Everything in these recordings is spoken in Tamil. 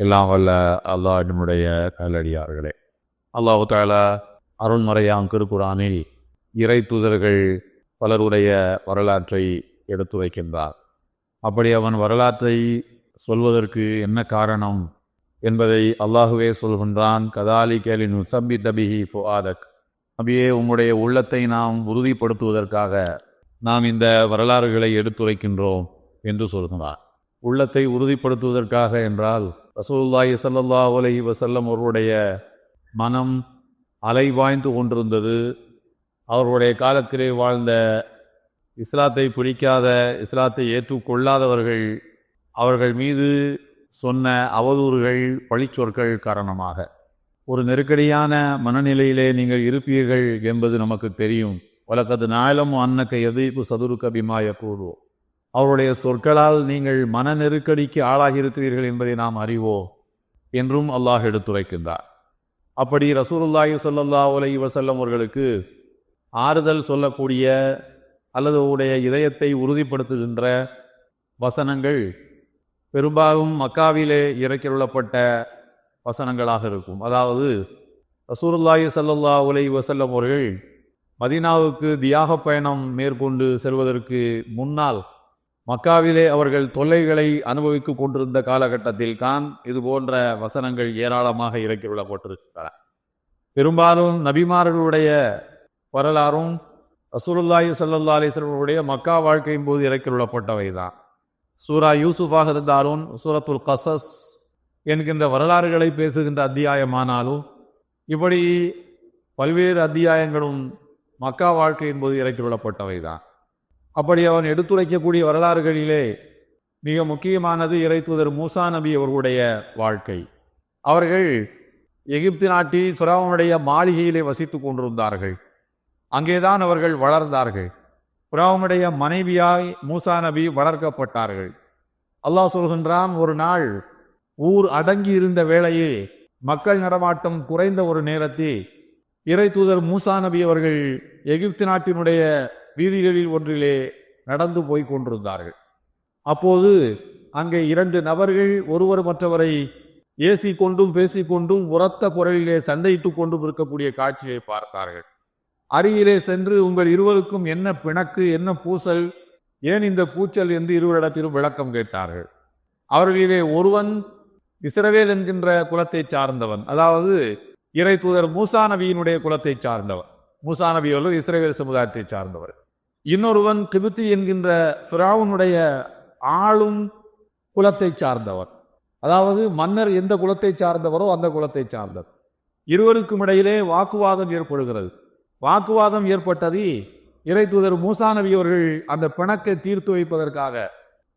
எல்லாம் வல்ல அல்லாஹ் நம்முடைய கல்லடியார்களே அல்லாஹு தாலா அருண்மறையாம் திருக்குறானில் இறை தூதர்கள் பலருடைய வரலாற்றை எடுத்து வைக்கின்றார். அப்படி அவன் வரலாற்றை சொல்வதற்கு என்ன காரணம் என்பதை அல்லாஹுவே சொல்கின்றான். கதாலி கேலின் சம்பி தபிஹி ஃபுஆதக் அப்படியே உம்முடைய உள்ளத்தை நாம் உறுதிப்படுத்துவதற்காக நாம் இந்த வரலாறுகளை எடுத்துரைக்கின்றோம் என்று சொல்கிறான் உள்ளத்தை உறுதிப்படுத்துவதற்காக என்றால் ரசூலுல்லாஹி ஸல்லல்லாஹு அலைஹி வசல்லம் அவருடைய மனம் அலைவாய்ந்து கொண்டிருந்தது. அவருடைய காலத்திலே வாழ்ந்த இஸ்லாத்தை பிடிக்காத இஸ்லாத்தை ஏற்றுக்கொள்ளாதவர்கள் அவர்கள் மீது சொன்ன அவதூறுகள் பழிச்சொற்கள் காரணமாக. ஒரு நெருக்கடியான மனநிலையிலே நீங்கள் இருப்பீர்கள் என்பது நமக்கு தெரியும். வழக்கது நாயலம் அன்னக்க எதிர்ப்பு சதுருக்க பிமாய கூறுவோம் அவருடைய சொற்களால் நீங்கள் மன நெருக்கடிக்கு ஆளாகியிருக்கிறீர்கள் என்பதை நாம் அறிவோம் என்றும் அல்லாஹ் எடுத்துரைக்கின்றார். அப்படி ரசூலுல்லாஹி சொல்லல்லா உலகி வசல்லம் அவர்களுக்கு ஆறுதல் சொல்லக்கூடிய அல்லது உடைய இதயத்தை உறுதிப்படுத்துகின்ற வசனங்கள் பெரும்பாலும் மக்காவிலே இறக்கியுள்ளப்பட்ட வசனங்களாக இருக்கும். அதாவது ரசூருல்லாஹி சல்லல்லா உலை வசல்லம் அவர்கள் மதீனாவுக்கு தியாக பயணம் மேற்கொண்டு செல்வதற்கு முன்னால் மக்காவிலே அவர்கள் தொல்லைகளை அனுபவித்துக் கொண்டிருந்த காலகட்டத்தில் தான் இது போன்ற வசனங்கள் ஏராளமாக இறக்கியுள்ளப்பட்டிருக்கின்றன பெரும்பாலும் நபிமார்களுடைய வரலாறும் ரசூலுல்லாஹி சல்லா அலைஹி மக்கா வாழ்க்கையின் போது இறக்கியுள்ளப்பட்டவை தான். சூரா யூசுஃபாக இருந்தாலும் சூரத்துல் கசஸ் என்கின்ற வரலாறுகளை பேசுகின்ற அத்தியாயமானாலும் இப்படி பல்வேறு அத்தியாயங்களும் மக்கா வாழ்க்கையின் போது இறக்கிவிடப்பட்டவை தான். அப்படி அவன் எடுத்துரைக்கக்கூடிய வரலாறுகளிலே மிக முக்கியமானது இறைத்துதர் மூசா நபி அவர்களுடைய வாழ்க்கை. அவர்கள் எகிப்து நாட்டில் சுராவனுடைய மாளிகையிலே வசித்து கொண்டிருந்தார்கள். அங்கேதான் அவர்கள் வளர்ந்தார்கள். புறாவனுடைய மனைவியாய் மூசா நபி வளர்க்கப்பட்டார்கள். அல்லாஹ் சொல்கின்றான் ஒரு நாள் ஊர் அடங்கி இருந்த வேளையில் மக்கள் நடமாட்டம் குறைந்த ஒரு நேரத்தில் இறை தூதர் மூசா நபி அவர்கள் எகிப்து நாட்டினுடைய வீதிகளில் ஒன்றிலே நடந்து போய் கொண்டிருந்தார்கள். அப்போது அங்கே இரண்டு நபர்கள் ஒருவர் மற்றவரை ஏசி கொண்டும் பேசிக்கொண்டும் உரத்த குரலிலே சண்டையிட்டுக் கொண்டும் இருக்கக்கூடிய காட்சியை பார்த்தார்கள். அருகிலே சென்று உங்கள் இருவருக்கும் என்ன பிணக்கு என்ன பூசல் ஏன் இந்த பூச்சல்? என்று இருவரிடத்திலும் விளக்கம் கேட்டார்கள். அவர்களிலே ஒருவன் இஸ்ரவேல் என்கின்ற குலத்தை சார்ந்தவன் அதாவது இறை தூதர் மூசா நபியினுடைய குலத்தை சார்ந்தவன். மூசா நபி அவர்கள் இஸ்ரேல் சமுதாயத்தை சார்ந்தவர். இன்னொருவன் கிபித்தி என்கின்ற ஃபிராவுனுடைய ஆளும் குலத்தை சார்ந்தவர். அதாவது மன்னர் எந்த குலத்தை சார்ந்தவரோ அந்த குலத்தை சார்ந்தவர். இருவருக்கும் இடையிலே வாக்குவாதம் ஏற்படுகிறது. வாக்குவாதம் ஏற்பட்டது இறை தூதர் மூசா நபி அவர்கள் அந்த பிணக்கை தீர்த்து வைப்பதற்காக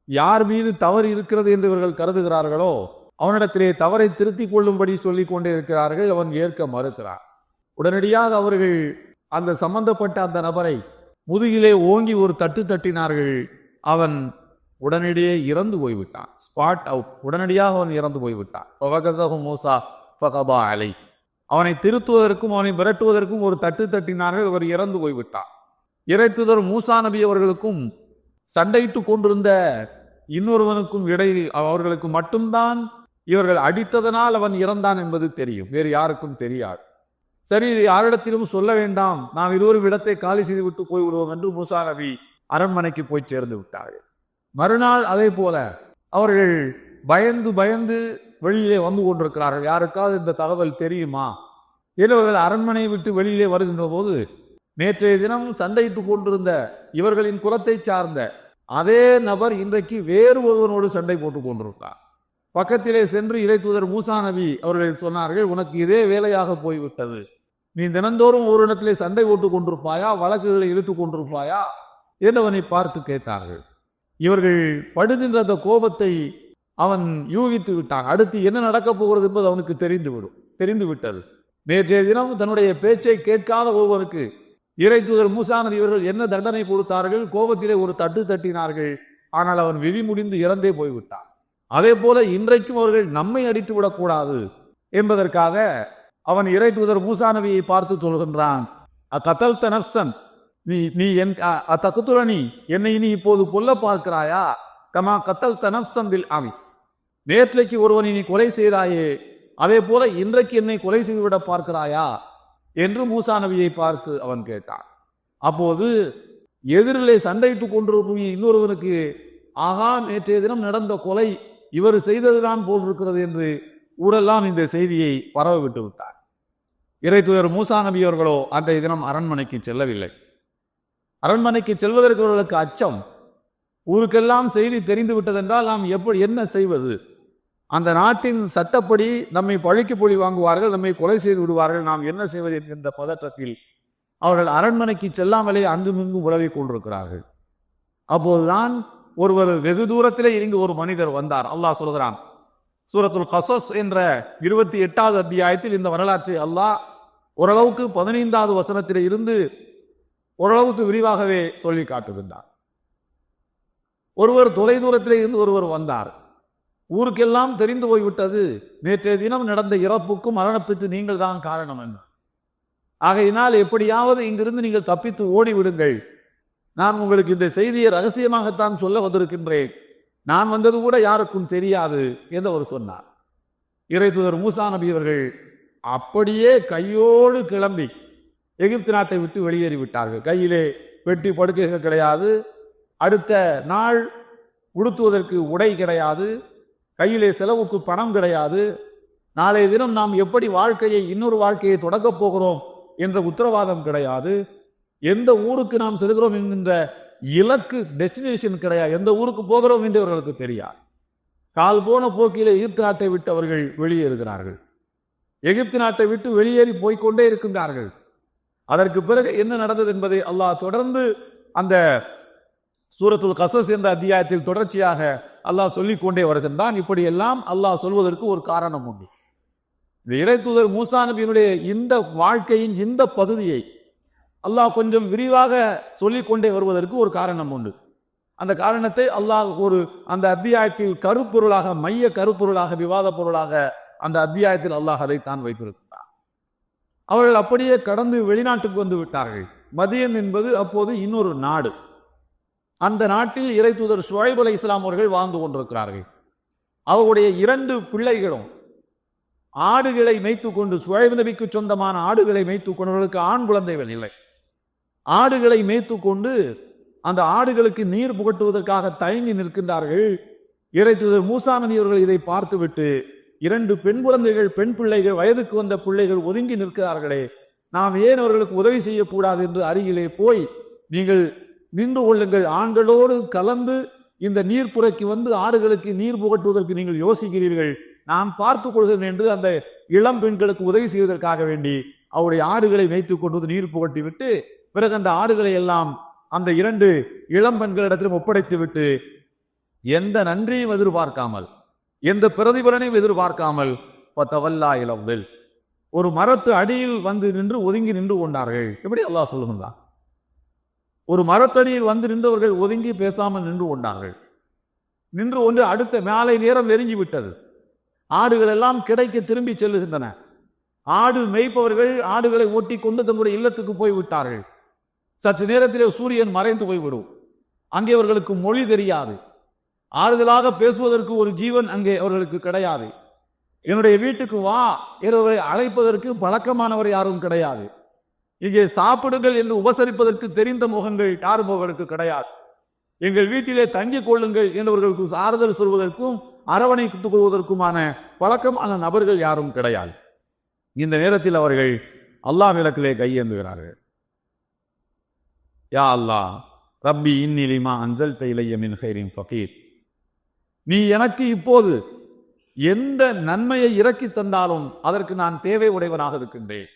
யார் மீது தவறு இருக்கிறது என்று இவர்கள் கருதுகிறார்களோ அவனிடத்திலே தவறை திருத்திக் கொள்ளும்படி சொல்லிக் கொண்டே இருக்கிறார்கள் அவன் ஏற்க மறுக்கிறான். உடனடியாக அவர்கள் அந்த சம்பந்தப்பட்ட அந்த நபரை முதுகிலே ஓங்கி ஒரு தட்டு தட்டினார்கள். அவன் உடனடியே இறந்து போய்விட்டான். ஸ்பாட் அவுட் உடனடியாக அவன் இறந்து போய்விட்டான். மூசா ஃபகபா அலை. அவனை திருத்துவதற்கும் அவனை விரட்டுவதற்கும் ஒரு தட்டு தட்டினார்கள். அவர் இறந்து போய்விட்டான் இறைத்துதர் மூசா நபி அவர்களுக்கும் சண்டையிட்டு கொண்டிருந்த இன்னொருவனுக்கும் இடையில் அவர்களுக்கு மட்டும்தான் இவர்கள் அடித்ததனால் அவன் இறந்தான் என்பது தெரியும். வேறு யாருக்கும் தெரியாது. சரி இது யாரிடத்திலும் சொல்ல வேண்டாம். நாம் இருவரும் இடத்தை காலி செய்து விட்டு போய்விடுவோம் என்று மூசா நபி அரண்மனைக்கு போய் சேர்ந்து விட்டார்கள். மறுநாள் அதே போல அவர்கள் பயந்து பயந்து வெளியிலே வந்து கொண்டிருக்கிறார்கள். யாருக்காவது இந்த தகவல் தெரியுமா? இவர்கள் அரண்மனையை விட்டு வெளியிலே வருகின்ற போது நேற்றைய தினம் சண்டையிட்டு கொண்டிருந்த இவர்களின் குலத்தை சார்ந்த அதே நபர் இன்றைக்கு வேறு ஒருவனோடு சண்டை போட்டுக் கொண்டிருக்கிறார். பக்கத்திலே சென்று இறை தூதர் மூசா நபி அவர்கள் சொன்னார்கள் உனக்கு இதே வேலையாக போய்விட்டது. நீ தினந்தோறும் ஒரு இடத்திலே சண்டை போட்டுக் கொண்டிருப்பாயா? வழக்குகளை இழுத்துக் கொண்டிருப்பாயா? என்றவனை பார்த்து கேட்டார்கள். இவர்கள் படுகின்ற அந்த கோபத்தை அவன் யூகித்து விட்டான். அடுத்து என்ன நடக்கப் போகிறது என்பது அவனுக்கு தெரிந்துவிடும் தெரிந்து விட்டது நேற்றைய தினம் தன்னுடைய பேச்சை கேட்காத ஒருவருக்கு இறை தூதர் மூசானர் இவர்கள் என்ன தண்டனை கொடுத்தார்கள்? கோபத்திலே ஒரு தட்டு தட்டினார்கள். ஆனால் அவன் விதி முடிந்து இறந்தே போய்விட்டான். அதே போல இன்றைக்கும் அவர்கள் நம்மை அடித்து விடக்கூடாது என்பதற்காக அவன் இறை தூதர் மூசா நபியை பார்த்து சொல்கின்றான் அக்கத்தல் நப்சன் நீ நீ என் அத்தகுத்துரணி என்னை நீ இப்போது கொல்ல பார்க்கிறாயா? கமா கத்தல் தனப்சம் வில் ஆமிஸ் நேற்றைக்கு ஒருவனை நீ கொலை செய்தாயே அதே போல இன்றைக்கு என்னை கொலை செய்துவிட பார்க்கிறாயா? என்று மூசா நபியை பார்த்து அவன் கேட்டான். அப்போது எதிரிலே சண்டையிட்டுக் கொண்டிருக்கும் இன்னொருவனுக்கு ஆகா நேற்றைய தினம் நடந்த கொலை இவர் செய்ததுதான் போல் இருக்கிறது என்று ஊரெல்லாம் இந்த செய்தியை பரவ விட்டு விட்டார். இறை தூதர் மூசா நபி அவர்களோ அன்றைய தினம் அரண்மனைக்கு செல்லவில்லை. அரண்மனைக்கு செல்வதற்கு அவர்களுக்கு அச்சம். ஊருக்கெல்லாம் செய்தி தெரிந்து விட்டதென்றால் நாம் எப்படி என்ன செய்வது? அந்த நாட்டின் சட்டப்படி நம்மை பழிக்கு பொழி வாங்குவார்கள் நம்மை கொலை செய்து விடுவார்கள் நாம் என்ன செய்வது என்கின்ற பதற்றத்தில் அவர்கள் அரண்மனைக்கு செல்லாமலே அங்குமிங்கும் உறவை கொண்டிருக்கிறார்கள். அப்போதுதான் ஒருவர் வெகு தூரத்திலே இருந்து ஒரு மனிதர் வந்தார். அல்லாஹ் சொல்கிறான். சூரத்துல் கசஸ் என்ற இருபத்தி எட்டாவது அத்தியாயத்தில் இந்த வரலாற்றை அல்லாஹ் ஓரளவுக்கு பதினைந்தாவது வசனத்தில் இருந்து ஓரளவுக்கு விரிவாகவே சொல்லி காட்டுகின்றார். ஒருவர் தொலை தூரத்திலே இருந்து ஒருவர் வந்தார். ஊருக்கெல்லாம் தெரிந்து போய்விட்டது. நேற்றைய தினம் நடந்த இறப்புக்கும் மரணத்துக்கு நீங்கள் தான் காரணம் என்று ஆகையினால் எப்படியாவது இங்கிருந்து நீங்கள் தப்பித்து ஓடிவிடுங்கள். நான் உங்களுக்கு இந்த செய்தியை ரகசியமாகத்தான் சொல்ல வந்திருக்கின்றேன். நான் வந்தது கூட யாருக்கும் தெரியாது என்று அவர் சொன்னார். இறை தூதர் மூசா நபி அவர்கள் அப்படியே கையோடு கிளம்பி எகிப்து நாட்டை விட்டு வெளியேறி விட்டார்கள். கையிலே வெட்டி படுக்கைகள் கிடையாது. அடுத்த நாள் உடுத்துவதற்கு உடை கிடையாது. கையிலே செலவுக்கு பணம் கிடையாது. நாளைய தினம் நாம் எப்படி வாழ்க்கையை இன்னொரு வாழ்க்கையை தொடங்கப் போகிறோம் என்ற உத்தரவாதம் கிடையாது. எந்த ஊருக்கு நாம் செல்கிறோம் என்கின்ற இலக்கு டெஸ்டினேஷன் கிடையாது. எந்த ஊருக்கு போகிறோம் என்று அவர்களுக்கு தெரியாது. கால் போன போக்கிலே எகிப்து நாட்டை விட்டு அவர்கள் வெளியேறுகிறார்கள் எகிப்து நாட்டை விட்டு வெளியேறி போய்க்கொண்டே இருக்கின்றார்கள். அதற்கு பிறகு என்ன நடந்தது என்பதை அல்லாஹ் தொடர்ந்து அந்த சூரத்துல் கசஸ் என்ற அத்தியாயத்தில் தொடர்ச்சியாக அல்லாஹ் சொல்லிக் கொண்டே வருகின்றான். இப்படியெல்லாம் அல்லாஹ் சொல்வதற்கு ஒரு காரணம் உண்டு. இந்த இறை தூதர் மூசா நபியினுடைய இந்த வாழ்க்கையின் இந்த பகுதியை அல்லாஹ் கொஞ்சம் விரிவாக சொல்லிக்கொண்டே வருவதற்கு ஒரு காரணம் உண்டு. அந்த காரணத்தை அல்லாஹ் ஒரு அந்த அத்தியாயத்தில் கருப்பொருளாக மைய கருப்பொருளாக விவாத பொருளாக அந்த அத்தியாயத்தில் அல்லாஹ் அதைத்தான் வைத்திருக்கிறார். அவர்கள் அப்படியே கடந்து வெளிநாட்டுக்கு வந்து விட்டார்கள். மதியம் என்பது அப்போது இன்னொரு நாடு. அந்த நாட்டில் இறை தூதர் ஷுவைப் அலை இஸ்லாம் அவர்கள் வாழ்ந்து கொண்டிருக்கிறார்கள். அவருடைய இரண்டு பிள்ளைகளும் ஆடுகளை மேய்த்து கொண்டு சுழைவு நபிக்கு சொந்தமான ஆடுகளை மேய்த்து கொண்டவர்களுக்கு ஆண் குழந்தைகள் இல்லை. ஆடுகளை மேய்த்து கொண்டு அந்த ஆடுகளுக்கு நீர் புகட்டுவதற்காக தயங்கி நிற்கின்றார்கள். இறை தூதர் அவர்கள் இதை பார்த்துவிட்டு இரண்டு பெண் குழந்தைகள் பெண் பிள்ளைகள் வயதுக்கு வந்த பிள்ளைகள் ஒதுங்கி நிற்கிறார்களே நாம் ஏன் அவர்களுக்கு உதவி செய்யக்கூடாது என்று அருகிலே போய் நீங்கள் நின்று கொள்ளுங்கள். ஆண்களோடு கலந்து இந்த நீர்ப்புறைக்கு வந்து ஆடுகளுக்கு நீர் புகட்டுவதற்கு நீங்கள் யோசிக்கிறீர்கள். நாம் பார்த்து கொள்கிறேன் என்று அந்த இளம் பெண்களுக்கு உதவி செய்வதற்காக வேண்டி அவருடைய ஆடுகளை வைத்துக் கொண்டு வந்து நீர் புகட்டி விட்டு பிறகு அந்த ஆடுகளை எல்லாம் அந்த இரண்டு இளம்பெண்களிடத்திலும் ஒப்படைத்து விட்டு எந்த நன்றியும் எதிர்பார்க்காமல் எந்த பிரதிபலனையும் எதிர்பார்க்காமல் பத்தவல்லா இளவில் ஒரு மரத்து அடியில் வந்து நின்று ஒதுங்கி நின்று கொண்டார்கள். எப்படி அல்லாஹ் சொல்லுகின்றான்? ஒரு மரத்தடியில் வந்து நின்றவர்கள் ஒதுங்கி பேசாமல் நின்று கொண்டார்கள். நின்று ஒன்று அடுத்த மேலை நேரம் நெருங்கி விட்டது. ஆடுகள் எல்லாம் கிடைக்க திரும்பி செல்லுகின்றன. ஆடு மேய்ப்பவர்கள் ஆடுகளை ஓட்டி கொண்டு தங்களுடைய இல்லத்துக்கு போய் விட்டார்கள் சற்று நேரத்திலே சூரியன் மறைந்து போய்விடும். அங்கே அவர்களுக்கு மொழி தெரியாது. ஆறுதலாக பேசுவதற்கு ஒரு ஜீவன் அங்கே அவர்களுக்கு கிடையாது. என்னுடைய வீட்டுக்கு வா என்பவரை அழைப்பதற்கு பழக்கமானவர் யாரும் கிடையாது. இங்கே சாப்பிடுங்கள் என்று உபசரிப்பதற்கு தெரிந்த முகங்கள் யாரும் அவர்களுக்கு கிடையாது. எங்கள் வீட்டிலே தங்கிக் கொள்ளுங்கள் என்றவர்களுக்கு ஆறுதல் சொல்வதற்கும் அரவணைத்துக் கொள்வதற்குமான பழக்கமான நபர்கள் யாரும் கிடையாது. இந்த நேரத்தில் அவர்கள் அல்லாஹ் விளக்கிலே கையேந்துகிறார்கள். யா அல்லா ரப்பி இன்னிலிமா அஞ்சல் தைலைய மின் ஹைரின் ஃபகீர். நீ எனக்கு இப்போது எந்த நன்மையை இறக்கி தந்தாலும் அதற்கு நான் தேவை உடையவனாக இருக்கின்றேன்.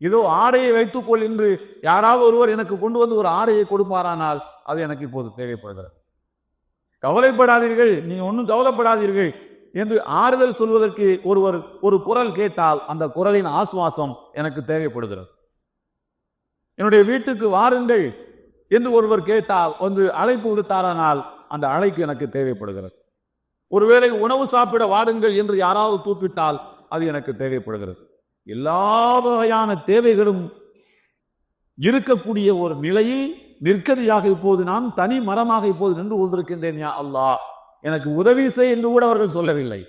இதோ ஆடையை வைத்துக்கொள் என்று யாராவது ஒருவர் எனக்கு கொண்டு வந்து ஒரு ஆடையை கொடுப்பாரானால் அது எனக்கு இப்போது தேவைப்படுகிறது. கவலைப்படாதீர்கள் நீ ஒன்றும் கவலைப்படாதீர்கள் என்று ஆறுதல் சொல்வதற்கு ஒருவர் ஒரு குரல் கேட்டால் அந்த குரலின் ஆசுவாசம் எனக்கு தேவைப்படுகிறது. என்னுடைய வீட்டுக்கு வாருங்கள் என்று ஒருவர் கேட்டால் வந்து அழைப்பு விடுத்தாரானால் அந்த அழைப்பு எனக்கு தேவைப்படுகிறது. ஒருவேளை உணவு சாப்பிட வாடுங்கள் என்று யாராவது கூப்பிட்டால் அது எனக்கு தேவைப்படுகிறது. எல்லா வகையான தேவைகளும் இருக்கக்கூடிய ஒரு நிலையில் நிற்கதியாக இப்போது நான் தனி மரமாக இப்போது நின்று கொண்டிருக்கின்றேன் யா அல்லாஹ். எனக்கு உதவி செய் என்று கூட அவர்கள் சொல்லவில்லை.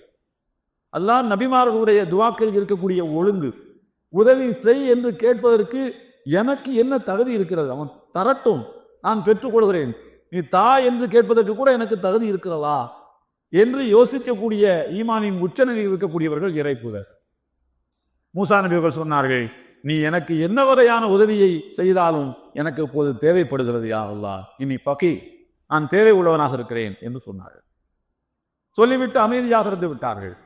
அல்லாஹ் நபிமார்களுடைய துவாக்கில் இருக்கக்கூடிய ஒழுங்கு. உதவி செய் என்று கேட்பதற்கு எனக்கு என்ன தகுதி இருக்கிறது? அவன் தரட்டும். நான் பெற்றுக்கொள்கிறேன். நீ தா என்று கேட்பதற்கு கூட எனக்கு தகுதி இருக்கிறதா? என்று யோசிக்கக்கூடிய ஈமானின் உச்சநிலையில் இருக்கக்கூடியவர்கள் இறைப்புதர் மூசா நபி சொன்னார்கள் நீ எனக்கு என்ன வரையான உதவியை செய்தாலும் எனக்கு இப்போது தேவைப்படுகிறது யா இனி பகி. நான் தேவை உள்ளவனாக இருக்கிறேன் என்று சொன்னார்கள். சொல்லிவிட்டு அமைதியாக இருந்து விட்டார்கள்.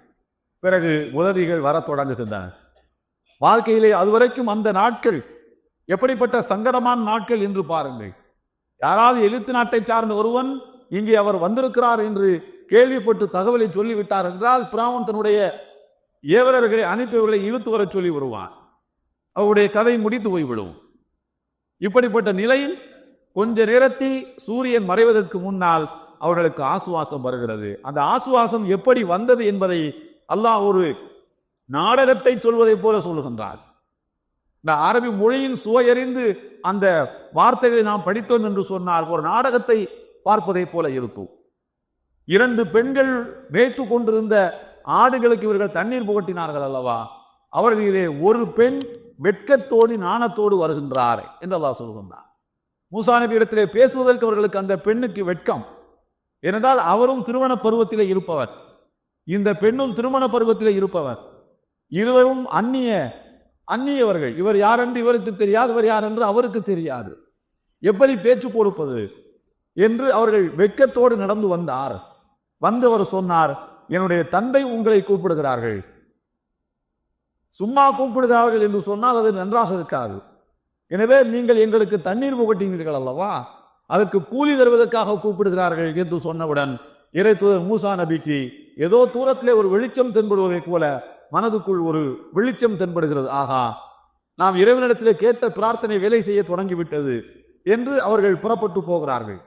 பிறகு உதவிகள் வரத் தொடங்குகின்றன. வாழ்க்கையிலே அதுவரைக்கும் அந்த நாட்கள் எப்படிப்பட்ட சங்கடமான நாட்கள் என்று பாருங்கள். யாராவது எழுத்து நாட்டை சார்ந்த ஒருவன் இங்கே அவர் வந்திருக்கிறார் என்று கேள்விப்பட்டு தகவலை சொல்லிவிட்டார் என்றால் பிராமன் தன்னுடைய ஏவலர்களை அனுப்பியவர்களை இழுத்து வரச் சொல்லி வருவான். அவருடைய கதை முடித்து போய்விடும். இப்படிப்பட்ட நிலையில் கொஞ்ச நேரத்தில் சூரியன் மறைவதற்கு முன்னால் அவர்களுக்கு ஆசுவாசம் வருகிறது. அந்த ஆசுவாசம் எப்படி வந்தது என்பதை அல்லாஹ் ஒரு நாடகத்தை சொல்வதைப் போல சொல்லுகின்றார் இந்த அரபி மொழியின் சுவையறிந்து அந்த வார்த்தைகளை நாம் படித்தோம் என்று சொன்னால் ஒரு நாடகத்தை பார்ப்பதைப் போல இருக்கும். இரண்டு பெண்கள் மேய்த்து கொண்டிருந்த ஆடுகளுக்கு இவர்கள் தண்ணீர் புகட்டினார்கள் அல்லவா? அவர்களிலே ஒரு பெண் வெட்கத்தோடு நாணத்தோடு வருகின்றார் என்று அல்லாஹ் சொல்கின்றார் மூசா நபி இடத்திலே பேசுவதற்கு அவர்களுக்கு அந்த பெண்ணுக்கு வெட்கம். ஏனென்றால் அவரும் திருமண பருவத்திலே இருப்பவர். இந்த பெண்ணும் திருமண பருவத்திலே இருப்பவர். இருவரும் அந்நிய அந்நியவர்கள். இவர் யார் என்று இவருக்கு தெரியாது இவர் யார் என்று அவருக்கு தெரியாது. எப்படி பேச்சு கொடுப்பது என்று அவர்கள் வெட்கத்தோடு நடந்து வந்தார். வந்து அவர் சொன்னார் என்னுடைய தந்தை உங்களை கூப்பிடுகிறார்கள். சும்மா கூப்பிடுகிறார்கள் என்று சொன்னால் அது நன்றாக இருக்காது. எனவே நீங்கள் எங்களுக்கு தண்ணீர் புகட்டினீர்கள் அல்லவா? அதற்கு கூலி தருவதற்காக கூப்பிடுகிறார்கள் என்று சொன்னவுடன் இறை தூதர் மூசா நபிக்கு ஏதோ தூரத்திலே ஒரு வெளிச்சம் தென்படுவதைப் போல மனதுக்குள் ஒரு வெளிச்சம் தென்படுகிறது. ஆகா நாம் இறைவனிடத்திலே கேட்ட பிரார்த்தனை வேலை செய்ய தொடங்கிவிட்டது என்று அவர்கள் புறப்பட்டு போகிறார்கள்.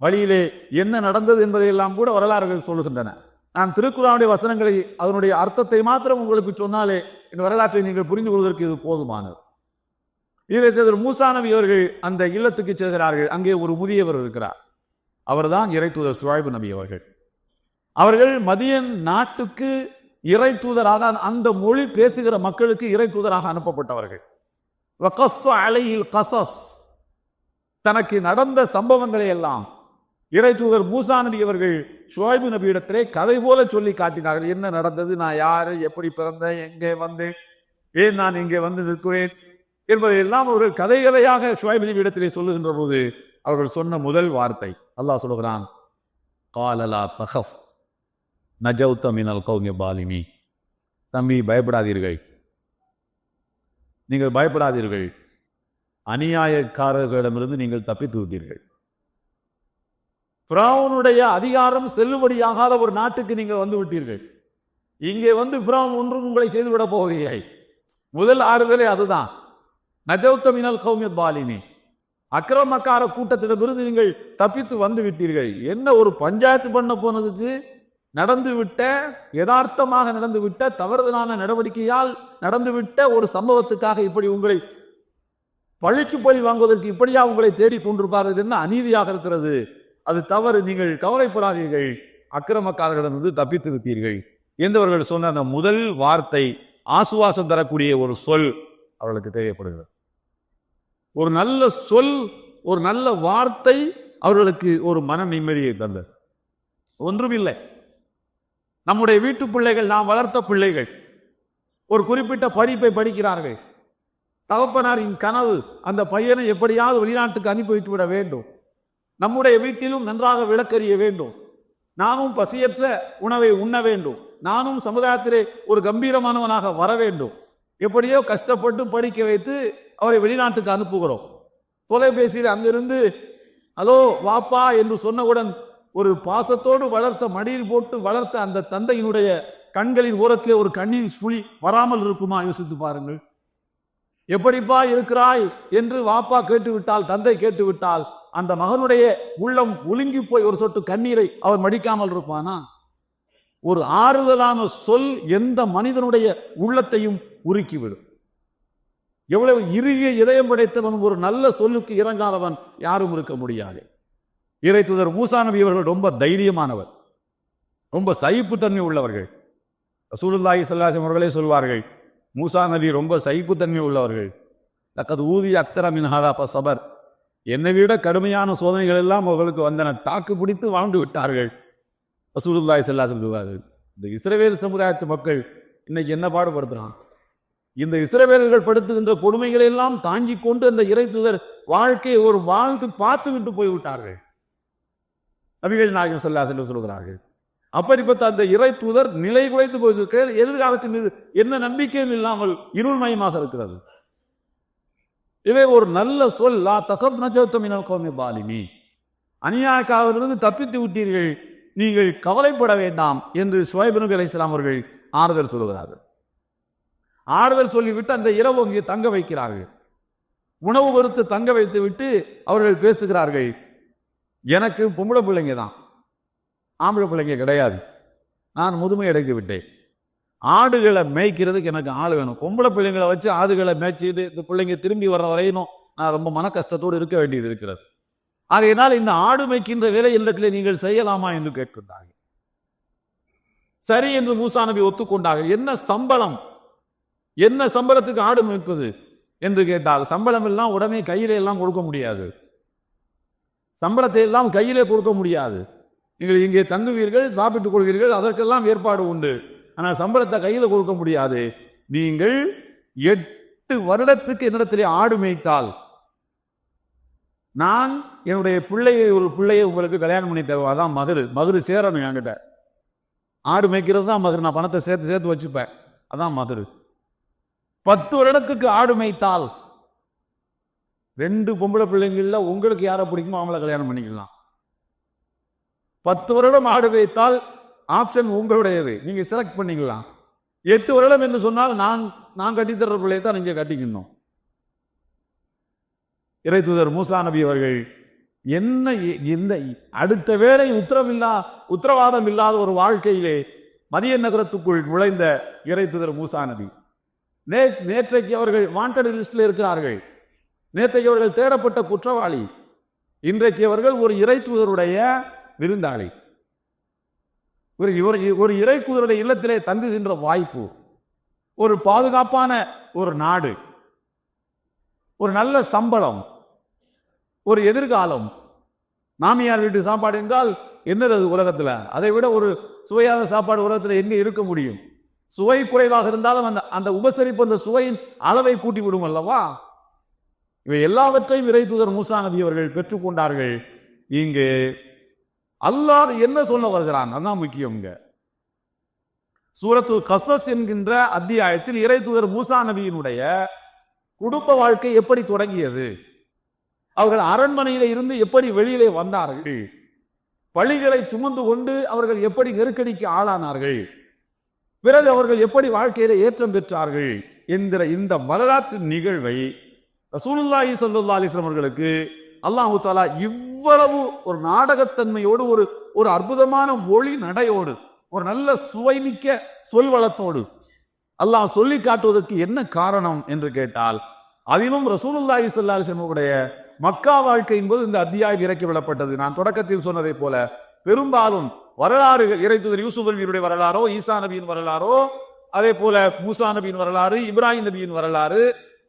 வழியிலே என்ன நடந்தது என்பதையெல்லாம் கூட வரலாறுகள் சொல்லுகின்றன. நான் திருக்குறானுடைய வசனங்களை அதனுடைய அர்த்தத்தை மாத்திரம் உங்களுக்கு சொன்னாலே இந்த வரலாற்றை நீங்கள் புரிந்து கொள்வதற்கு இது போதுமானது. இதை செய்த மூசா நபி அவர்கள் அந்த இல்லத்துக்கு செல்கிறார்கள். அங்கே ஒரு முதியவர் இருக்கிறார். அவர்தான் இறை தூதர் சுவாய்பு நபி அவர்கள். அவர்கள் மதியன் நாட்டுக்கு இறை தூதராக அந்த மொழி பேசுகிற மக்களுக்கு இறை தூதராக அனுப்பப்பட்டவர்கள். அலையில் கசஸ் தனக்கு நடந்த சம்பவங்களை எல்லாம் இறை தூதர் மூசா நபி அவர்கள் ஷுவைபு நபியிடத்திலே கதை போல சொல்லி காட்டினார்கள். என்ன நடந்தது? நான் யாரு? எப்படி பிறந்தேன்? எங்கே வந்தேன் ஏன் நான் இங்கே வந்து நிற்கிறேன்? என்பதையெல்லாம் ஒரு கதை கதையாக ஷுவைபு நபி இடத்திலே சொல்லுகின்ற போது அவர்கள் சொன்ன முதல் வார்த்தை. அல்லாஹ் சொல்லுகிறான் காலலா பஹஃப். நஜவுத்த மினல் கௌமிய பாலிமி. தம்பி பயப்படாதீர்கள். நீங்கள் பயப்படாதீர்கள். அநியாயக்காரர்களிடமிருந்து நீங்கள் தப்பித்து விட்டீர்கள். பிராவுனுடைய அதிகாரம் செல்லுபடியாகாத ஒரு நாட்டுக்கு நீங்கள் வந்து விட்டீர்கள். இங்கே வந்து பிரான் ஒன்றும் உங்களை செய்துவிட போவதில்லை. முதல் ஆறுதலே அதுதான். நஜவுத்த மினல் கௌமியத் பாலினி அக்கிரமக்கார கூட்டத்திடமிருந்து நீங்கள் தப்பித்து வந்து விட்டீர்கள். என்ன ஒரு பஞ்சாயத்து பண்ண போனதுக்கு? நடந்துவிட்ட யதார்த்தமாக நடந்துவிட்ட தவறுதலான நடவடிக்கையால் நடந்துவிட்ட ஒரு சம்பவத்துக்காக இப்படி உங்களை பழிச்சு பழி வாங்குவதற்கு இப்படியா உங்களை தேடி கொண்டிருப்பார்கள் என்ன அநீதியாக இருக்கிறது? அது தவறு. நீங்கள் கவலைப்படாதீர்கள். அக்கிரமக்காரர்களிடமிருந்து தப்பித்து விட்டீர்கள் என்றவர்கள் சொன்ன அந்த முதல் வார்த்தை ஆசுவாசம் தரக்கூடிய ஒரு சொல் அவர்களுக்கு தேவைப்படுகிறது. ஒரு நல்ல சொல் ஒரு நல்ல வார்த்தை அவர்களுக்கு ஒரு மன நிம்மதியை தந்தது. ஒன்றுமில்லை. நம்முடைய வீட்டு பிள்ளைகள் நாம் வளர்த்த பிள்ளைகள். ஒரு குறிப்பிட்ட படிப்பை படிக்கிறார்கள். தகப்பனாரின் கனவு அந்த பையனை எப்படியாவது வெளிநாட்டுக்கு அனுப்பி வைத்து விட வேண்டும். நம்முடைய வீட்டிலும் நன்றாக விளக்கறிய வேண்டும். நாமும் பசியற்ற உணவை உண்ண வேண்டும். நானும் சமுதாயத்திலே ஒரு கம்பீரமானவனாக வர வேண்டும். எப்படியோ கஷ்டப்பட்டு படிக்க வைத்து அவரை வெளிநாட்டுக்கு அனுப்புகிறோம். தொலைபேசியில் அங்கிருந்து ஹலோ வாப்பா என்று சொன்னவுடன் ஒரு பாசத்தோடு வளர்த்த மடியில் போட்டு வளர்த்த அந்த தந்தையினுடைய கண்களின் ஓரத்திலே ஒரு கண்ணீர் சுழி வராமல் இருக்குமா? யோசித்து பாருங்கள். எப்படிப்பா இருக்கிறாய்? என்று வாப்பா கேட்டுவிட்டால் தந்தை கேட்டுவிட்டால் அந்த மகனுடைய உள்ளம் ஒலுங்கி போய் ஒரு சொட்டு கண்ணீரை அவர் மடிக்காமல் இருப்பானா? ஒரு ஆறுதலான சொல் எந்த மனிதனுடைய உள்ளத்தையும் உருக்கிவிடும். எவ்வளவு இறுகிய இதயம் படைத்தவன் ஒரு நல்ல சொல்லுக்கு இறங்காதவன் யாரும் இருக்க முடியாது. இறை தூதர் மூசா நபி அவர்கள் ரொம்ப தைரியமானவர். ரொம்ப சகிப்புத்தன்மை உள்ளவர்கள். ரசூலுல்லாஹி ஸல்லல்லாஹு அவர்களே சொல்வார்கள் மூசா நபி ரொம்ப சகிப்புத்தன்மை உள்ளவர்கள். தக்கது ஊதி அக்தர மின்ஹாரா சபர். என்னை விட கடுமையான சோதனைகள் எல்லாம் அவர்களுக்கு வந்தன. தாக்கு பிடித்து வாழ்ந்து விட்டார்கள். ரசூலுல்லாஹி சல்லாசம் சொல்வார்கள் இந்த இஸ்ரவேல் சமுதாயத்து மக்கள் இன்னைக்கு என்ன பாடுபடுத்துகிறான் இந்த இஸ்ரவேலர்கள் படுத்துகின்ற கொடுமைகளை எல்லாம் கொண்டு அந்த இறை தூதர் வாழ்க்கையை ஒரு வாழ்ந்து பார்த்து விட்டு போய்விட்டார்கள். நபிகள் நாயகம் சொல்லா அலைஹி சொல்கிறார்கள். அப்படிப்பட்ட அந்த இறை தூதர் நிலை குலைத்து போயிருக்க. எதிர்காலத்தின் மீது என்ன நம்பிக்கையும் இல்லாமல் இருள்மயமாக இருக்கிறது. இவை ஒரு நல்ல சொல். லா தசப் நஜத்தமினல் கோமி பாலினி அநியாயக்காவிலிருந்து தப்பித்து விட்டீர்கள். நீங்கள் கவலைப்பட வேண்டாம் என்று சுவைப் அலை அவர்கள் ஆறுதல் சொல்லுகிறார்கள் ஆறுதல் சொல்லிவிட்டு அந்த இரவு அங்கே தங்க வைக்கிறார்கள். உணவு பொறுத்து தங்க வைத்து விட்டு அவர்கள் பேசுகிறார்கள். எனக்கு பொம்பளை பிள்ளைங்க தான். ஆம்பளை பிள்ளைங்க கிடையாது. நான் முதுமை அடைந்து விட்டேன். ஆடுகளை மேய்க்கிறதுக்கு எனக்கு ஆள் வேணும். பொம்பளை பிள்ளைங்களை வச்சு ஆடுகளை மேய்ச்சிது இந்த பிள்ளைங்க திரும்பி வர வரையினும் நான் ரொம்ப மன கஷ்டத்தோடு இருக்க வேண்டியது இருக்கிறது. ஆகையினால் இந்த ஆடு மேய்க்கின்ற வேலை இல்லத்தில் நீங்கள் செய்யலாமா என்று கேட்கின்றார்கள். சரி என்று மூசா நபி ஒத்துக்கொண்டாங்க என்ன சம்பளம்? என்ன சம்பளத்துக்கு ஆடு மேய்ப்பது? என்று கேட்டால் சம்பளம் எல்லாம் உடனே கையில எல்லாம் கொடுக்க முடியாது. சம்பளத்தை எல்லாம் கையிலே கொடுக்க முடியாது. நீங்கள் இங்கே தங்குவீர்கள் சாப்பிட்டுக் கொள்வீர்கள் அதற்கெல்லாம் ஏற்பாடு உண்டு. ஆனால் சம்பளத்தை கையில் கொடுக்க முடியாது. நீங்கள் எட்டு வருடத்துக்கு என்னிடத்திலே ஆடு மேய்த்தால் நான் என்னுடைய பிள்ளையை ஒரு பிள்ளையை உங்களுக்கு கல்யாணம் பண்ணி தருவேன். அதான் மகரு மகரு சேரணும் என்கிட்ட. ஆடு மேய்க்கிறது தான் மதுரை. நான் பணத்தை சேர்த்து சேர்த்து வச்சுப்பேன். அதான் மதுரு. பத்து வருடத்துக்கு ஆடு மேய்த்தால் ரெண்டு பொம்பளை பிள்ளைங்களில் உங்களுக்கு யாரை பிடிக்குமோ அவங்கள கல்யாணம் பண்ணிக்கலாம். பத்து வருடம் ஆடு வைத்தால் ஆப்ஷன் உங்களுடையது. நீங்கள் செலக்ட் பண்ணிக்கலாம். எட்டு வருடம் என்று சொன்னால் நான் நான் கட்டித்தர்ற பிள்ளையை தான் நீங்கள் கட்டிக்கணும். இறை தூதர் மூசா நபி அவர்கள் என்ன இ- இந்த அடுத்த வேளை உத்தரவில்லா உத்தரவாதம் இல்லாத ஒரு வாழ்க்கையிலே மதிய நகரத்துக்குள் நுழைந்த இறை தூதர் மூசா நபி. நே நேற்றைக்கு அவர்கள் வாண்டட் லிஸ்டில் இருக்கிறார்கள். நேற்றைக்கு அவர்கள் தேடப்பட்ட குற்றவாளி. இன்றைக்கு அவர்கள் ஒரு இறை தூதருடைய விருந்தாளி. ஒரு இவர் ஒரு இறை தூதருடைய இல்லத்திலே தங்குகின்ற வாய்ப்பு. ஒரு பாதுகாப்பான ஒரு நாடு. ஒரு நல்ல சம்பளம். ஒரு எதிர்காலம். மாமியார் வீட்டு சாப்பாடு என்றால் என்னது அது உலகத்தில்? அதை விட ஒரு சுவையான சாப்பாடு உலகத்தில் எங்கே இருக்க முடியும்? சுவை குறைவாக இருந்தாலும் அந்த அந்த உபசரிப்பு அந்த சுவையின் அளவை கூட்டி விடும் அல்லவா? இவை எல்லாவற்றையும் இறை தூதர் மூசா நபி அவர்கள் பெற்றுக்கொண்டார்கள். இங்கு அல்லாஹ் என்ன சொல்ல வருகிறான்? அதான் முக்கியம் இங்க. சூரத்து கசஸ் என்கின்ற அத்தியாயத்தில் இறை தூதர் மூசா நபியினுடைய குடும்ப வாழ்க்கை எப்படி தொடங்கியது? அவர்கள் அரண்மனையில இருந்து எப்படி வெளியிலே வந்தார்கள்? பழிகளை சுமந்து கொண்டு அவர்கள் எப்படி நெருக்கடிக்கு ஆளானார்கள்? பிறகு அவர்கள் எப்படி வாழ்க்கையில ஏற்றம் பெற்றார்கள்? என்கிற இந்த வரலாற்று நிகழ்வை ரசூலுல்லாஹி ஸல்லல்லாஹு அலிஸ்லாம் அவர்களுக்கு அல்லாஹு தாலா இவ்வளவு ஒரு நாடகத்தன்மையோடு ஒரு ஒரு அற்புதமான மொழி நடையோடு ஒரு நல்ல சுவைமிக்க சொல்வளத்தோடு அல்லாஹ் சொல்லி காட்டுவதற்கு என்ன காரணம் என்று கேட்டால் அதிலும் ரசூலுல்லாஹி ஸல்லல்லாஹு அலைஹி உடைய மக்கா வாழ்க்கையின் போது இந்த அத்தியாயம் இறக்கி விடப்பட்டது. நான் தொடக்கத்தில் சொன்னதைப் போல பெரும்பாலும் வரலாறு இறைத்துதர் யூசுப் நபியினுடைய வரலாறோ ஈசா நபியின் வரலாறோ அதே போல மூசா நபியின் வரலாறு இப்ராஹிம் நபியின் வரலாறு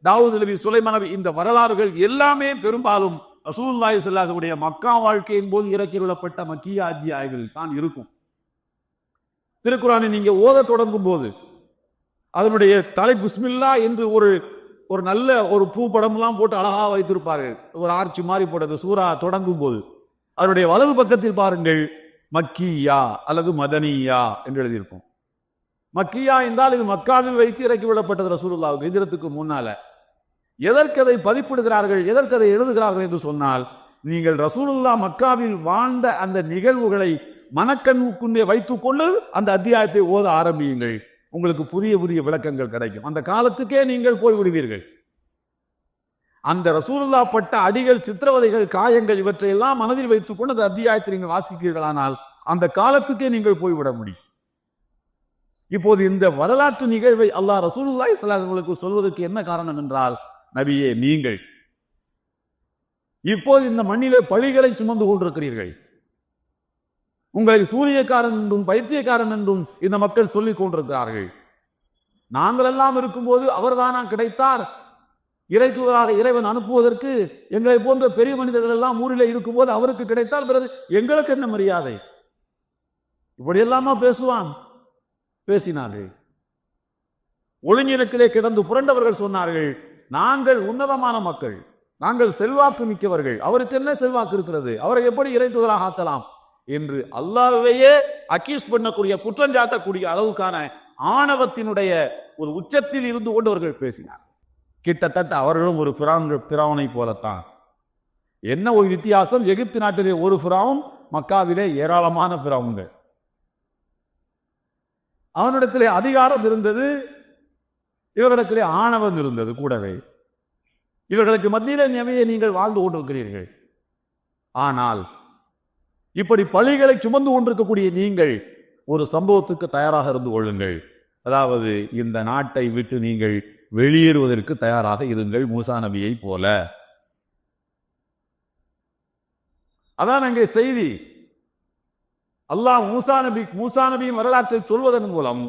தாவூத் நபி சுலைமான் நபி இந்த வரலாறுகள் எல்லாமே பெரும்பாலும் ரசூல்லாய் செல்லாசனுடைய மக்கா வாழ்க்கையின் போது இறக்கி விடப்பட்ட மக்கிய அத்தியாயங்கள் தான் இருக்கும். திருக்குறானை நீங்க ஓத தொடங்கும் போது அதனுடைய தலை பிஸ்மில்லா என்று ஒரு ஒரு நல்ல ஒரு பூ படம்லாம் போட்டு அழகா வைத்திருப்பார்கள் ஒரு ஆர்ச்சி மாதிரி போட்டது சூரா தொடங்கும் போது அதனுடைய வலது பக்கத்தில் பாருங்கள் மக்கியா அல்லது மதனியா என்று எழுதியிருக்கும் மக்கியா என்றால் இது மக்காவில் வைத்து இறக்கி விடப்பட்டது ரசூலுல்லாவுக்கு எதிரத்துக்கு முன்னால. எதற்கு அதை பதிப்பிடுகிறார்கள் எதற்கு அதை எழுதுகிறார்கள் என்று சொன்னால் நீங்கள் ரசூலுல்லா மக்காவில் வாழ்ந்த அந்த நிகழ்வுகளை மனக்கண்ணுக்குள்ளே வைத்துக்கொண்டு அந்த அத்தியாயத்தை ஓத ஆரம்பியுங்கள். உங்களுக்கு புதிய புதிய விளக்கங்கள் கிடைக்கும். அந்த காலத்துக்கே நீங்கள் போய் விடுவீர்கள் அந்த ரசூலுல்லா பட்ட அடிகள் சித்திரவதைகள் காயங்கள் இவற்றையெல்லாம் மனதில் வைத்துக்கொண்டு அந்த அத்தியாயத்தை நீங்கள் வாசிக்கிறீர்களானால் அந்த காலத்துக்கே நீங்கள் போய்விட முடியும். இப்போது இந்த வரலாற்று நிகழ்வை அல்லாஹ் ரசூலுல்லாஹி ஸல்லல்லாஹு சொல்வதற்கு என்ன காரணம் என்றால் நபியே நீங்கள். இப்போது இந்த மண்ணிலே பழிகளை சுமந்து கொண்டிருக்கிறீர்கள். உங்களை சூரியக்காரன் என்றும் பைத்தியக்காரன் என்றும் இந்த மக்கள் சொல்லிக் கொண்டிருக்கிறார்கள். நாங்கள் எல்லாம் இருக்கும்போது அவர்தானா கிடைத்தார். இறைத்துவதாக இறைவன் அனுப்புவதற்கு எங்களை போன்ற பெரிய மனிதர்கள் எல்லாம் ஊரில் இருக்கும்போது அவருக்கு கிடைத்தால் பிறகு எங்களுக்கு என்ன மரியாதை? இப்படி எல்லாமா பேசுவான்? பேசினார்கள். ஒளிஞ்சினத்திலே கிடந்து புரண்டவர்கள் சொன்னார்கள் நாங்கள் உன்னதமான மக்கள். நாங்கள் செல்வாக்கு மிக்கவர்கள். அவருக்கு என்ன செல்வாக்கு இருக்கிறது? அவரை எப்படி இறைத்துதலாக ஆக்கலாம்? என்று அல்லாவையே அக்யூஸ் பண்ணக்கூடிய குற்றஞ்சாட்டக்கூடிய அளவுக்கான ஆணவத்தினுடைய ஒரு உச்சத்தில் இருந்து கொண்டவர்கள் பேசினார். கிட்டத்தட்ட அவர்களும் ஒரு பிராவனை போலத்தான். என்ன ஒரு வித்தியாசம்? எகிப்து நாட்டிலே ஒரு பிராவும் மக்காவிலே ஏராளமான பிராவுங்கள் அவனிடத்திலே அதிகாரம் இருந்தது இவர்களிடத்திலே ஆணவம் இருந்தது கூடவே. இவர்களுக்கு மத்தியில் நியமையை நீங்கள் வாழ்ந்து கொண்டிருக்கிறீர்கள். ஆனால் இப்படி பழிகளை சுமந்து கொண்டிருக்கக்கூடிய நீங்கள் ஒரு சம்பவத்துக்கு தயாராக இருந்து கொள்ளுங்கள். அதாவது இந்த நாட்டை விட்டு நீங்கள் வெளியேறுவதற்கு தயாராக இருங்கள் மூசா நபியை போல. அதான் அங்கே செய்தி. அல்லாஹ் மூசா நபி மூசா நபியின் வரலாற்றை சொல்வதன் மூலம்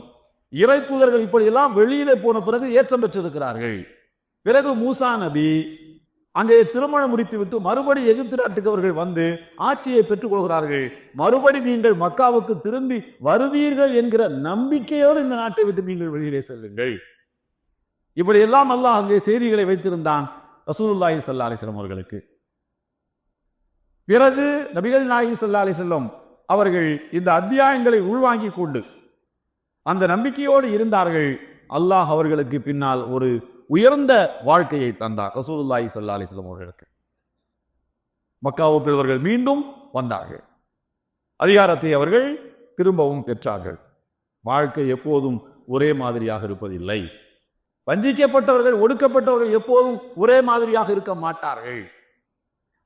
இறை தூதர்கள் இப்படியெல்லாம் வெளியிலே போன பிறகு ஏற்றம் பெற்றிருக்கிறார்கள். பிறகு மூசா நபி அங்கே திருமணம் முடித்துவிட்டு மறுபடி எகிப்து நாட்டுக்கு அவர்கள் வந்து ஆட்சியை பெற்றுக் கொள்கிறார்கள். மறுபடி நீங்கள் மக்காவுக்கு திரும்பி வருவீர்கள் என்கிற நம்பிக்கையோடு இந்த நாட்டை விட்டு நீங்கள் வெளியிலே செல்லுங்கள். இப்படி எல்லாம் அல்லாஹ் அங்கே செய்திகளை வைத்திருந்தான் ரசூலுல்லாஹி சல்லா அலிஸ்லம் அவர்களுக்கு. பிறகு நபிகள் நாயகி ஸல்லல்லாஹு அலிசல்லம் அவர்கள் இந்த அத்தியாயங்களை உள்வாங்கிக் கொண்டு அந்த நம்பிக்கையோடு இருந்தார்கள். அல்லாஹ் அவர்களுக்கு பின்னால் ஒரு உயர்ந்த வாழ்க்கையை தந்தார். ரசூலுல்லாஹி சல்லா அலிஸ்லாம் அவர்களுக்கு. மக்காவுக்கு அவர்கள் மீண்டும் வந்தார்கள். அதிகாரத்தை அவர்கள் திரும்பவும் பெற்றார்கள். வாழ்க்கை எப்போதும் ஒரே மாதிரியாக இருப்பதில்லை. வஞ்சிக்கப்பட்டவர்கள் ஒடுக்கப்பட்டவர்கள் எப்போதும் ஒரே மாதிரியாக இருக்க மாட்டார்கள்.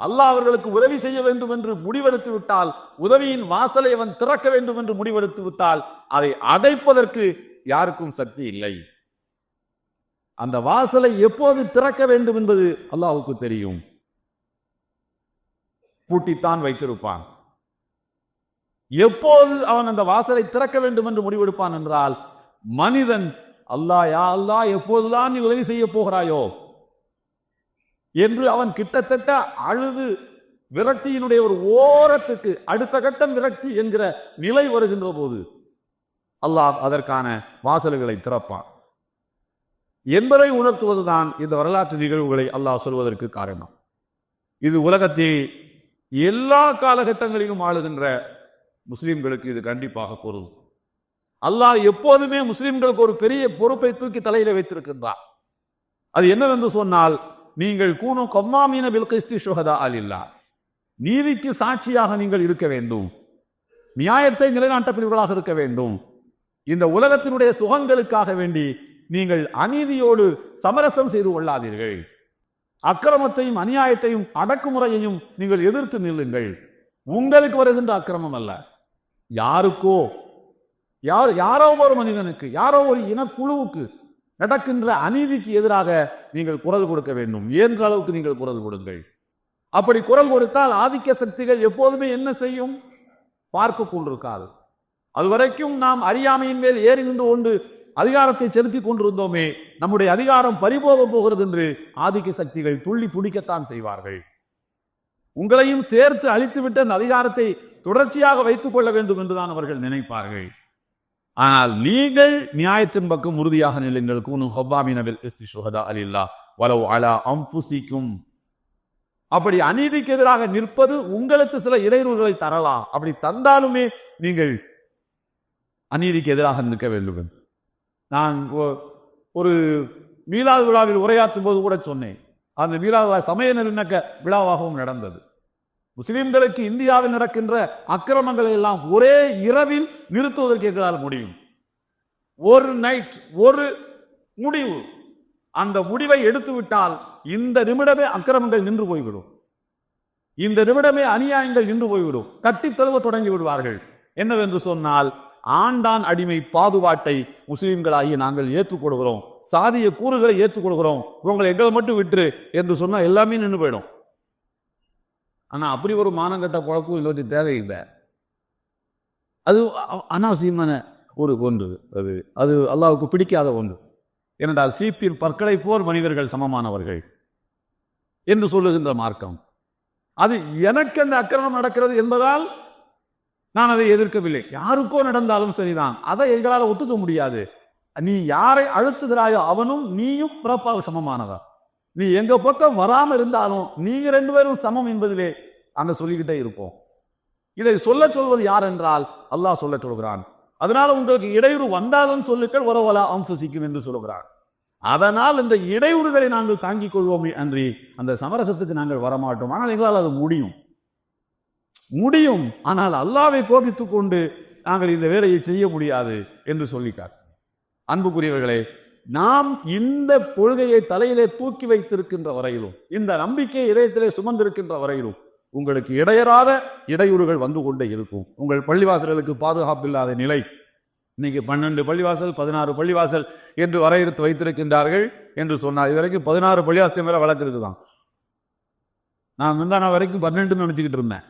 அல்லாஹ் அவர்களுக்கு உதவி செய்ய வேண்டும் என்று முடிவெடுத்து விட்டால் உதவியின் வாசலை அவன் திறக்க வேண்டும் என்று முடிவெடுத்து விட்டால் அதை அடைப்பதற்கு யாருக்கும் சக்தி இல்லை. அந்த வாசலை எப்போது திறக்க வேண்டும் என்பது அல்லாஹுக்கு தெரியும். பூட்டித்தான் வைத்திருப்பான். எப்போது அவன் அந்த வாசலை திறக்க வேண்டும் என்று முடிவெடுப்பான் என்றால் மனிதன் அல்லாஹ் யா அல்லாஹ் எப்போதுதான் நீ உதவி செய்ய போகிறாயோ என்று அவன் கிட்டத்தட்ட அழுது விரக்தியினுடைய ஒரு ஓரத்துக்கு அடுத்த கட்டம் விரக்தி என்கிற நிலை வருகின்ற போது அல்லாஹ் அதற்கான வாசல்களை திறப்பான். என்பதை உணர்த்துவதுதான் இந்த வரலாற்று நிகழ்வுகளை அல்லாஹ் சொல்வதற்கு காரணம். இது உலகத்தில் எல்லா காலகட்டங்களிலும் ஆளுகின்ற முஸ்லிம்களுக்கு இது கண்டிப்பாக பொருள். அல்லாஹ் எப்போதுமே முஸ்லிம்களுக்கு ஒரு பெரிய பொறுப்பை தூக்கி தலையில வைத்திருக்கின்றார் அது என்னவென்று சொன்னால் நீங்கள் கூணும் கம்மாமீன பில்கிஸ்தி சுகதா அலில்லா. நீதிக்கு சாட்சியாக நீங்கள் இருக்க வேண்டும். நியாயத்தை நிலைநாட்ட பிரிவுகளாக இருக்க வேண்டும். இந்த உலகத்தினுடைய சுகங்களுக்காக வேண்டி நீங்கள் அநீதியோடு சமரசம் செய்து கொள்ளாதீர்கள். அக்கிரமத்தையும் அநியாயத்தையும் அடக்குமுறையையும் நீங்கள் எதிர்த்து நில்லுங்கள். உங்களுக்கு வருகின்ற அக்கிரமம் அல்ல. யாருக்கோ? யார் யாரோ ஒரு மனிதனுக்கு யாரோ ஒரு இனக்குழுவுக்கு நடக்கின்ற அநீதிக்கு எதிராக நீங்கள் குரல் கொடுக்க வேண்டும். இயன்ற அளவுக்கு நீங்கள் குரல் கொடுங்கள். அப்படி குரல் கொடுத்தால் ஆதிக்க சக்திகள் எப்போதுமே என்ன செய்யும்? பார்க்க கொண்டிருக்காது அதுவரைக்கும் நாம் அறியாமையின் மேல் ஏறி நின்று கொண்டு அதிகாரத்தை செலுத்தி கொண்டிருந்தோமே நம்முடைய அதிகாரம் பறிபோக போகிறது என்று ஆதிக்க சக்திகள் துள்ளி துடிக்கத்தான் செய்வார்கள். உங்களையும் சேர்த்து அழித்துவிட்டு அந்த அதிகாரத்தை தொடர்ச்சியாக வைத்துக் கொள்ள வேண்டும் என்றுதான் அவர்கள் நினைப்பார்கள். ஆனால் நீங்கள் நியாயத்தின் பக்கம் உறுதியாக நில்லுங்கள். கூனு ஹொபாமினவில் இஸ்தி சுஹதா அலில்லா வலவு அலா அம்புசிக்கும் அப்படி அநீதிக்கு எதிராக நிற்பது உங்களுக்கு சில இடையூறுகளை தரலாம். அப்படி தந்தாலுமே நீங்கள் அநீதிக்கு எதிராக நிற்க வேண்டும். நான் ஒரு மீலாது விழாவில் உரையாற்றும் போது கூட சொன்னேன். அந்த மீலாது விழா சமய நிறுவனக்க விழாவாகவும் நடந்தது. முஸ்லிம்களுக்கு இந்தியாவில் நடக்கின்ற அக்கிரமங்களை எல்லாம் ஒரே இரவில் நிறுத்துவதற்கு எங்களால் முடியும். ஒரு நைட் ஒரு முடிவு. அந்த முடிவை எடுத்துவிட்டால் இந்த நிமிடமே அக்கிரமங்கள் நின்று போய்விடும். இந்த நிமிடமே அநியாயங்கள் நின்று போய்விடும். கட்டித் தழுவ தொடங்கி விடுவார்கள். என்னவென்று சொன்னால் ஆண்டான் அடிமை பாதுகாட்டை முஸ்லிம்களாகி நாங்கள் ஏற்றுக்கொள்கிறோம் சாதிய கூறுகளை ஏற்றுக்கொள்கிறோம் உங்களை எங்களை மட்டும் விட்டுரு என்று சொன்னால் எல்லாமே நின்று போயிடும். ஆனால் அப்படி ஒரு மானங்கட்ட பழக்கம் இன்னொரு தேவையில்லை அது அனாவசியமான ஒரு ஒன்று அது. அது அல்லாவுக்கு பிடிக்காத ஒன்று. ஏனென்றால் சீப்பில் பற்களை போர் மனிதர்கள் சமமானவர்கள் என்று சொல்லுகின்ற மார்க்கம். அது எனக்கு அந்த அக்கிரமம் நடக்கிறது என்பதால் நான் அதை எதிர்க்கவில்லை. யாருக்கோ நடந்தாலும் சரிதான். அதை எங்களால் ஒத்துக்க முடியாது. நீ யாரை அழுத்துகிறாயோ அவனும் நீயும் பிறப்பாக சமமானவன் நீ எங்க பக்கம் வராம இருந்தாலும் நீங்க ரெண்டு பேரும் சமம் என்பதிலே அங்க சொல்லிக்கிட்டே இருப்போம். இதை சொல்ல சொல்வது யார் என்றால் அல்லாஹ் சொல்ல சொல்கிறான். அதனால உங்களுக்கு இடையூறு வந்தாலும் சொல்லுக்கள் உறவலா அம்சசிக்கும் என்று சொல்லுகிறான். அதனால் இந்த இடையூறுகளை நாங்கள் தாங்கிக் கொள்வோம் அன்றி அந்த சமரசத்துக்கு நாங்கள் வரமாட்டோம். ஆனால் எங்களால் அது முடியும். முடியும். ஆனால் அல்லாவை கோபித்துக் கொண்டு நாங்கள் இந்த வேலையை செய்ய முடியாது என்று சொல்லிட்டார் அன்புக்குரியவர்களே நாம் இந்த கொள்கையை தலையிலே தூக்கி வைத்திருக்கின்ற வரையிலும் இந்த நம்பிக்கையை இதயத்திலே சுமந்திருக்கின்ற வரையிலும் உங்களுக்கு இடையறாத இடையூறுகள் வந்து கொண்டே இருக்கும். உங்கள் பள்ளிவாசல்களுக்கு பாதுகாப்பு இல்லாத நிலை. இன்னைக்கு பன்னெண்டு பள்ளிவாசல் பதினாறு பள்ளிவாசல் என்று வரையறுத்து வைத்திருக்கின்றார்கள் என்று சொன்னார் இது வரைக்கும் பதினாறு பள்ளிவாசல் மேல வளர்த்துருக்குதான் நான் முந்தான வரைக்கும் பன்னெண்டுன்னு நினைச்சுக்கிட்டு இருந்தேன்.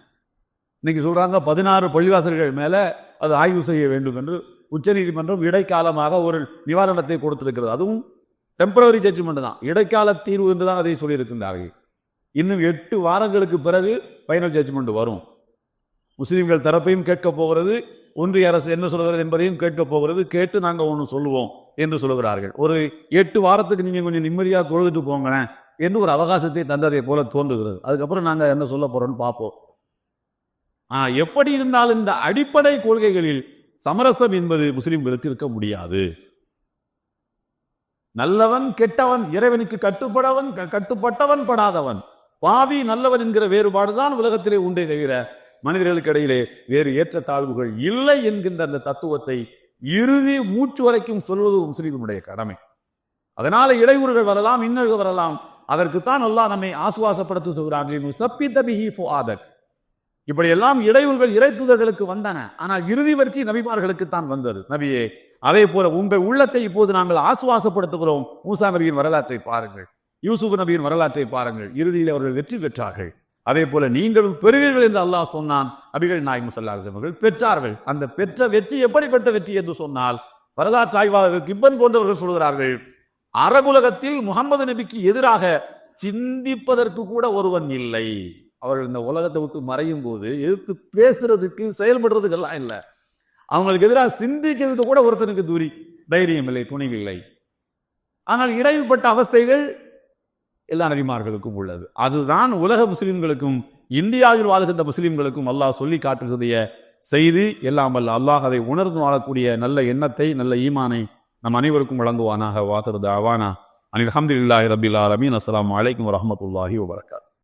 இன்னைக்கு சொல்றாங்க பதினாறு பள்ளிவாசல்கள் மேல அது ஆய்வு செய்ய வேண்டும் என்று உச்சநீதிமன்றம் இடைக்காலமாக ஒரு நிவாரணத்தை கொடுத்திருக்கிறது. அதுவும் டெம்பரவரி ஜட்ஜ்மெண்ட் தான். இடைக்கால தீர்வு என்று தான் அதை சொல்லியிருக்கின்றார்கள். இன்னும் எட்டு வாரங்களுக்கு பிறகு ஃபைனல் ஜட்ஜ்மெண்ட் வரும். முஸ்லீம்கள் தரப்பையும் கேட்க போகிறது. ஒன்றிய அரசு என்ன சொல்கிறது என்பதையும் கேட்க போகிறது. கேட்டு நாங்கள் ஒன்று சொல்லுவோம் என்று சொல்லுகிறார்கள். ஒரு எட்டு வாரத்துக்கு நீங்கள் கொஞ்சம் நிம்மதியாக தொழுதுட்டு போங்களேன் என்று ஒரு அவகாசத்தை தந்ததை போல தோன்றுகிறது. அதுக்கப்புறம் நாங்கள் என்ன சொல்ல போகிறோம்னு பார்ப்போம். ஆ எப்படி இருந்தாலும் இந்த அடிப்படை கொள்கைகளில் சமரசம் என்பது முஸ்லிம்களுக்கு இருக்க முடியாது. நல்லவன் கெட்டவன் இறைவனுக்கு கட்டுப்படவன் க- கட்டுப்பட்டவன் படாதவன். பாவி நல்லவன் என்கிற வேறுபாடுதான் உலகத்திலே உண்டே தவிர மனிதர்களுக்கு இடையிலே வேறு ஏற்றத்தாழ்வுகள் இல்லை என்கின்ற அந்த தத்துவத்தை இறுதி மூச்சு வரைக்கும் சொல்வது முஸ்லிமுடைய கடமை. அதனால இடையூறுகள் வரலாம் இன்னல்கள் வரலாம். அதற்குத்தான் அல்லாஹ் நம்மை ஆசுவாசப்படுத்த சொல்கிறான். இப்படியெல்லாம் இடையூறுகள் இறைத்துதர்களுக்கு வந்தன. ஆனால் இறுதி வரிசை நபிமார்களுக்கு தான் வந்தது. நபியே அதே போல உங்கள் உள்ளத்தை இப்போது நாங்கள் ஆசுவாசப்படுத்துகிறோம். மூசா நபியின் வரலாற்றை பாருங்கள். யூசுப் நபியின் வரலாற்றை பாருங்கள். இறுதியில் அவர்கள் வெற்றி பெற்றார்கள். அதே போல நீங்களும் பெறுவீர்கள் என்று அல்லாஹ் சொன்னான். நபிகள் நாய் முசல்லாசர்கள் அவர்கள் பெற்றார்கள். அந்த பெற்ற வெற்றி எப்படிப்பட்ட வெற்றி என்று சொன்னால் வரலாற்று ஆய்வாளர்கள் கிப்பன் போன்றவர்கள் சொல்கிறார்கள் அரகுலகத்தில் முகமது நபிக்கு எதிராக சிந்திப்பதற்கு கூட ஒருவன் இல்லை. அவர்கள் இந்த உலகத்தை விட்டு மறையும் போது எதிர்த்து பேசுறதுக்கு செயல்படுறதுக்கெல்லாம் இல்லை. அவங்களுக்கு எதிராக சிந்திக்கிறதுக்கு கூட ஒருத்தனுக்கு தூரி தைரியம் இல்லை துணிவில்லை ஆனால் இடையில்பட்ட அவஸ்தைகள் எல்லா நபிமார்களுக்கும் உள்ளது. அதுதான் உலக முஸ்லிம்களுக்கும் இந்தியாவில் வாழ்கின்ற முஸ்லிம்களுக்கும் அல்லாஹ் சொல்லி காட்டுவதைய செய்து. எல்லாம் அல்ல அல்லாஹ் அதை உணர்ந்து வாழக்கூடிய நல்ல எண்ணத்தை நல்ல ஈமானை நம் அனைவருக்கும் வழங்குவானாக. வாத்துறது அவானா அனில் அஹமதுல்லாஹி ரபில் ஆலமீன். அஸ்லாம் அலைக்கும் வரமத்துல்லாஹி வபரகாத்.